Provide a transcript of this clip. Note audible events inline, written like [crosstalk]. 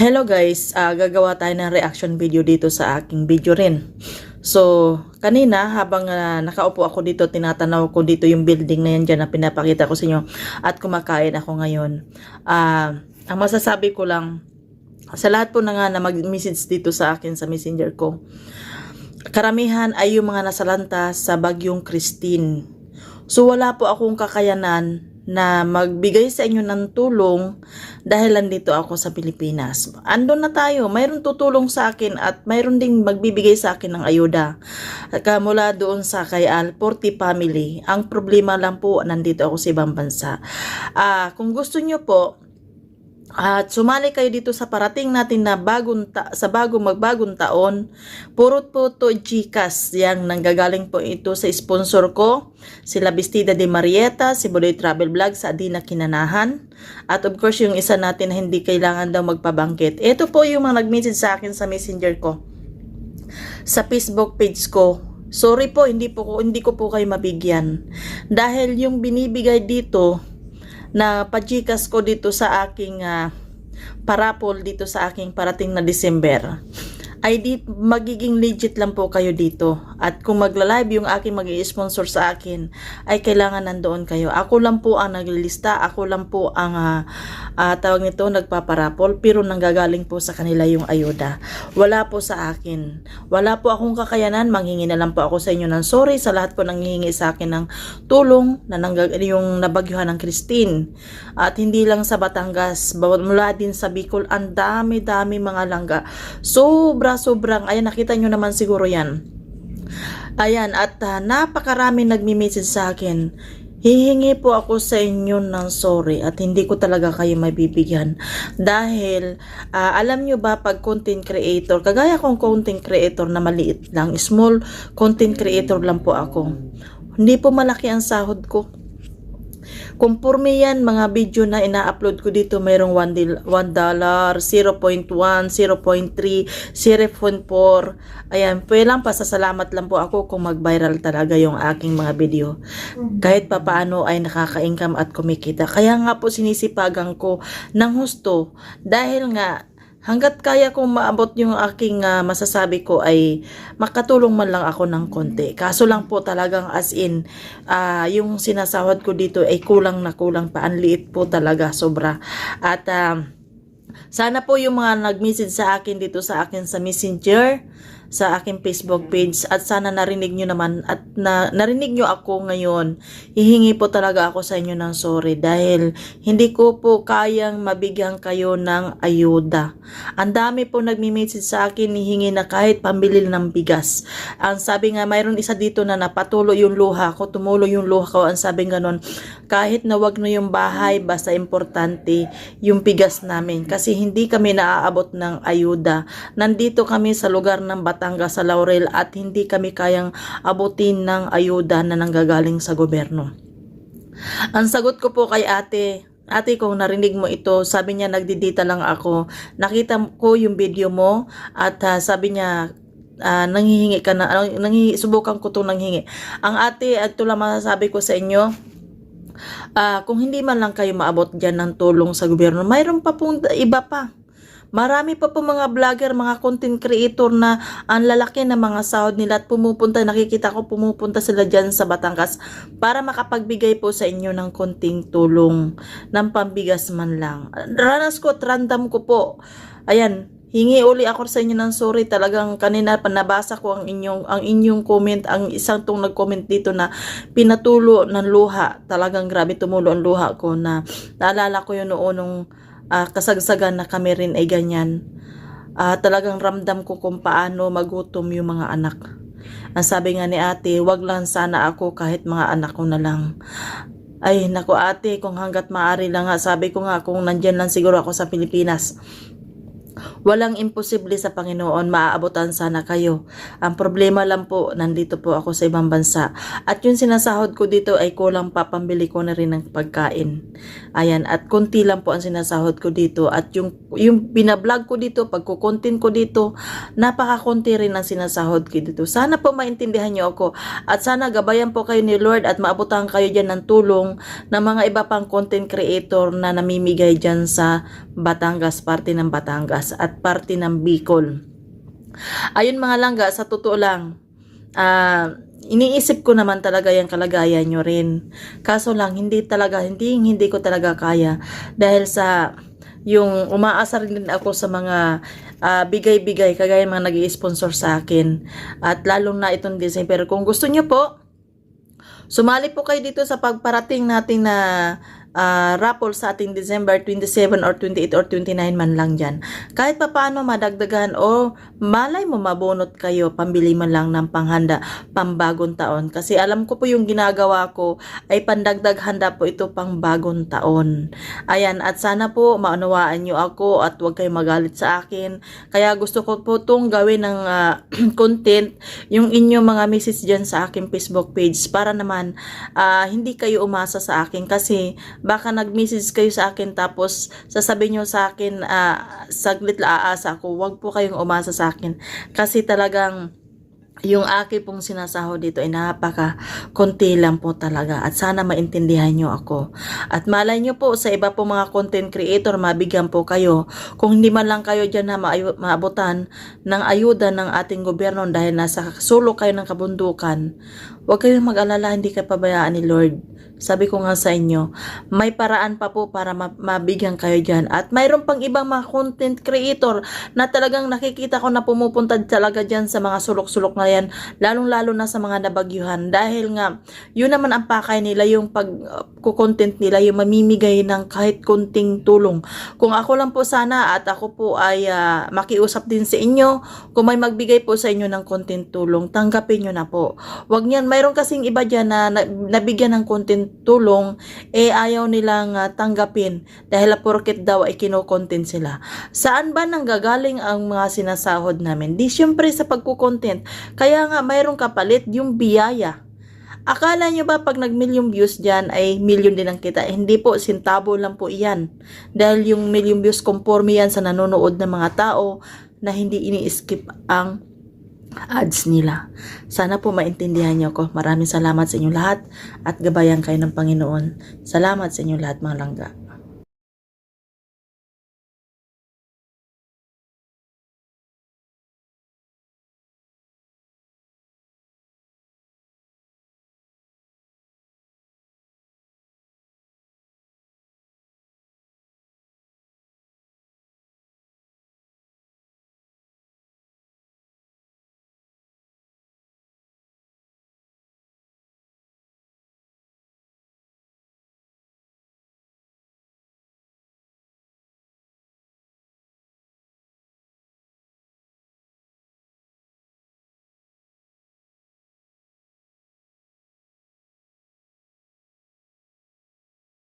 Hello guys, Ah, gagawa tayo ng reaction video dito sa aking video rin. So, kanina habang ah, nakaupo ako dito, tinatanaw ko dito yung building na yan dyan na pinapakita ko sa inyo at kumakain ako ngayon. Ah, ang masasabi ko lang, sa lahat po na nga na mag-message dito sa akin sa messenger ko, karamihan ay yung mga nasalanta sa bagyong Christine. So wala po akong kakayanan na magbigay sa inyo ng tulong dahil nandito ako sa Pilipinas. Andun na tayo, mayroon tutulong sa akin at mayroon ding magbibigay sa akin ng ayuda. At ka- mula doon sa kay Al 40 family. Ang problema lang po, nandito ako sa ibang bansa. Ah, kung gusto nyo po, at sumali kayo dito sa parating natin na bagong ta- sa bagong magbagong taon. Purot po to Gcash. Yang nanggagaling po ito sa sponsor ko. Sila Bistida de Marieta, si Budoy Travel Vlog sa Adina Kinanahan. At of course yung isa natin na hindi kailangan daw magpabangkit. Ito po yung mga nag-message sa akin sa messenger ko. Sa Facebook page ko. Sorry po, hindi po ko hindi ko po kayo mabigyan. Dahil yung binibigay dito na pajikas ko dito sa aking ah, parapol dito sa aking parating na December ay di, magiging legit lang po kayo dito. At kung magla-live yung aking mag sponsor sa akin, ay kailangan nandoon kayo. Ako lang po ang naglilista, ako lang po ang ah, ah, tawag nito, nagpaparapol, pero nanggagaling po sa kanila yung ayuda. Wala po sa akin. Wala po akong kakayanan, manghingi na lang po ako sa inyo ng sorry sa lahat po nanghihingi sa akin ng tulong na nanggag- yung nabagyuhan ng Christine. At hindi lang sa Batangas, mula din sa Bicol, ang dami-dami mga langga. Sobra, sobrang, ayan nakita nyo naman siguro yan. Ayan, at ah, napakarami nagmi-message sa akin. Hihingi po ako sa inyo ng sorry at hindi ko talaga kayo mabibigyan. Dahil, ah, alam nyo ba pag content creator, kagaya kong content creator na maliit lang, small content creator lang po ako. Hindi po malaki ang sahod ko. Kumpurme yan, mga video na ina-upload ko dito, mayroong 1 dil- 1 dollar, 0.1, 0.3, 0.4. Ayan, pwede lang, pasasalamat lang po ako kung mag-viral talaga yung aking mga video. Kahit papaano ay nakaka-income at kumikita. Kaya nga po sinisipagan ko ng husto dahil nga hanggat kaya kong maabot yung aking ah, masasabi ko ay makatulong man lang ako ng konti. Kaso lang po talagang as in, ah, yung sinasahod ko dito ay kulang na kulang pa. Ang liit po talaga, sobra. At ah, sana po yung mga nag-message sa akin dito sa akin sa messenger, sa aking Facebook page at sana narinig nyo naman at na, narinig nyo ako ngayon. Hihingi po talaga ako sa inyo ng sorry dahil hindi ko po kayang mabigyan kayo ng ayuda. Ang dami po nagmi-message sa akin hihingi na kahit pambili ng bigas. Ang sabi nga mayroon isa dito na napatulo yung luha ko, tumulo yung luha ko. Ang sabi ganon, kahit na wag na yung bahay basta importante yung bigas namin kasi hindi kami naaabot ng ayuda. Nandito kami sa lugar ng Batangas sa Laurel at hindi kami kayang abutin ng ayuda na nanggagaling sa gobyerno. Ang sagot ko po kay ate, ate kung narinig mo ito, sabi niya nagdidita lang ako. Nakita ko yung video mo at ah, sabi niya ah, nanghihingi ka na, nanghihingi, subukan ko itong nanghingi. Ang ate, at ito lang masasabi ko sa inyo, Ah, kung hindi man lang kayo maabot dyan ng tulong sa gobyerno, mayroon pa pong iba pa. Marami pa po mga vlogger, mga content creator na ang lalaki ng mga sahod nila at pumupunta, nakikita ko pumupunta sila dyan sa Batangas para makapagbigay po sa inyo ng konting tulong ng pambigas man lang. Ranas ko, at random ko po. Ayan, hingi uli ako sa inyo ng sorry. Talagang kanina pa nabasa ko ang inyong, ang inyong comment, ang isang tong nag-comment dito na pinatulo ng luha. Talagang grabe tumulo ang luha ko na naalala ko yun noon nung ah, kasagsagan na kami rin ay ganyan. Ah, talagang ramdam ko kung paano magutom yung mga anak. Ang sabi nga ni ate, wag lang sana ako kahit mga anak ko na lang. Ay, naku ate, kung hanggat maaari lang nga, sabi ko nga, kung nandyan lang siguro ako sa Pilipinas, Walang imposible sa Panginoon, maaabutan sana kayo. Ang problema lang po, nandito po ako sa ibang bansa. At yung sinasahod ko dito ay kulang pa, pambili ko na rin ng pagkain. Ayan, at konti lang po ang sinasahod ko dito. At yung, yung binablog ko dito, pagkukontin ko dito, napakakunti rin ang sinasahod ko dito. Sana po maintindihan niyo ako. At sana gabayan po kayo ni Lord at maabutan kayo dyan ng tulong ng mga iba pang content creator na namimigay dyan sa Batangas, parte ng Batangas. Batangas at parte ng Bicol. Ayun mga langga, sa totoo lang, ah, iniisip ko naman talaga yung kalagayan nyo rin. Kaso lang, hindi talaga, hindi, hindi ko talaga kaya. Dahil sa, yung umaasar din ako sa mga ah, bigay-bigay, kagaya mga nag sponsor sa akin. At lalong na itong December. Kung gusto nyo po, Sumali po kayo dito sa pagparating natin na ah, raffle sa ating December 27 or 28 or 29 man lang dyan. Kahit pa paano madagdagan o malay mo mabunot kayo, pambili man lang ng panghanda, pambagong taon. Kasi alam ko po yung ginagawa ko ay pandagdag handa po ito pang bagong taon. Ayan, at sana po maunawaan nyo ako at huwag kayo magalit sa akin. Kaya gusto ko po itong gawin ng ah, [clears throat] content yung inyong mga message dyan sa aking Facebook page para naman ah, hindi kayo umasa sa akin kasi baka nag-message kayo sa akin tapos sasabihin nyo sa akin ah, saglit la aasa ako wag po kayong umasa sa akin kasi talagang yung aki pong sinasahod dito ay napaka konti lang po talaga at sana maintindihan nyo ako. At malay nyo po sa iba po mga content creator mabigyan po kayo kung hindi man lang kayo dyan na maabutan ng ayuda ng ating gobyerno dahil nasa sulok kayo ng kabundukan. Huwag kayong mag-alala, hindi kayo pabayaan ni Lord. Sabi ko nga sa inyo, may paraan pa po para ma- mabigyan kayo dyan. At mayroon pang ibang mga content creator na talagang nakikita ko na pumupunta talaga dyan sa mga sulok-sulok na yan, lalong-lalo na sa mga nabagyuhan. Dahil nga, yun naman ang pakay nila, yung pag-content nila, yung mamimigay ng kahit kunting tulong. Kung ako lang po sana at ako po ay ah, makiusap din sa inyo, kung may magbigay po sa inyo ng konting tulong, tanggapin nyo na po. Wag niyan, mayroon kasing iba dyan na, na nabigyan ng konting tulong, eh ayaw nilang ah, tanggapin dahil porket daw ay kinokontent sila. Saan ba nanggagaling ang mga sinasahod namin? Di syempre sa pagkukontent. Kaya nga mayroong kapalit yung biyaya. Akala nyo ba pag nag-million views dyan ay million din ang kita? Eh, hindi po, sintabo lang po iyan. Dahil yung million views conforme yan sa nanonood ng mga tao na hindi ini-skip ang ads nila. Sana po maintindihan niyo ako. Maraming salamat sa inyo lahat at gabayan kayo ng Panginoon. Salamat sa inyo lahat mga langga.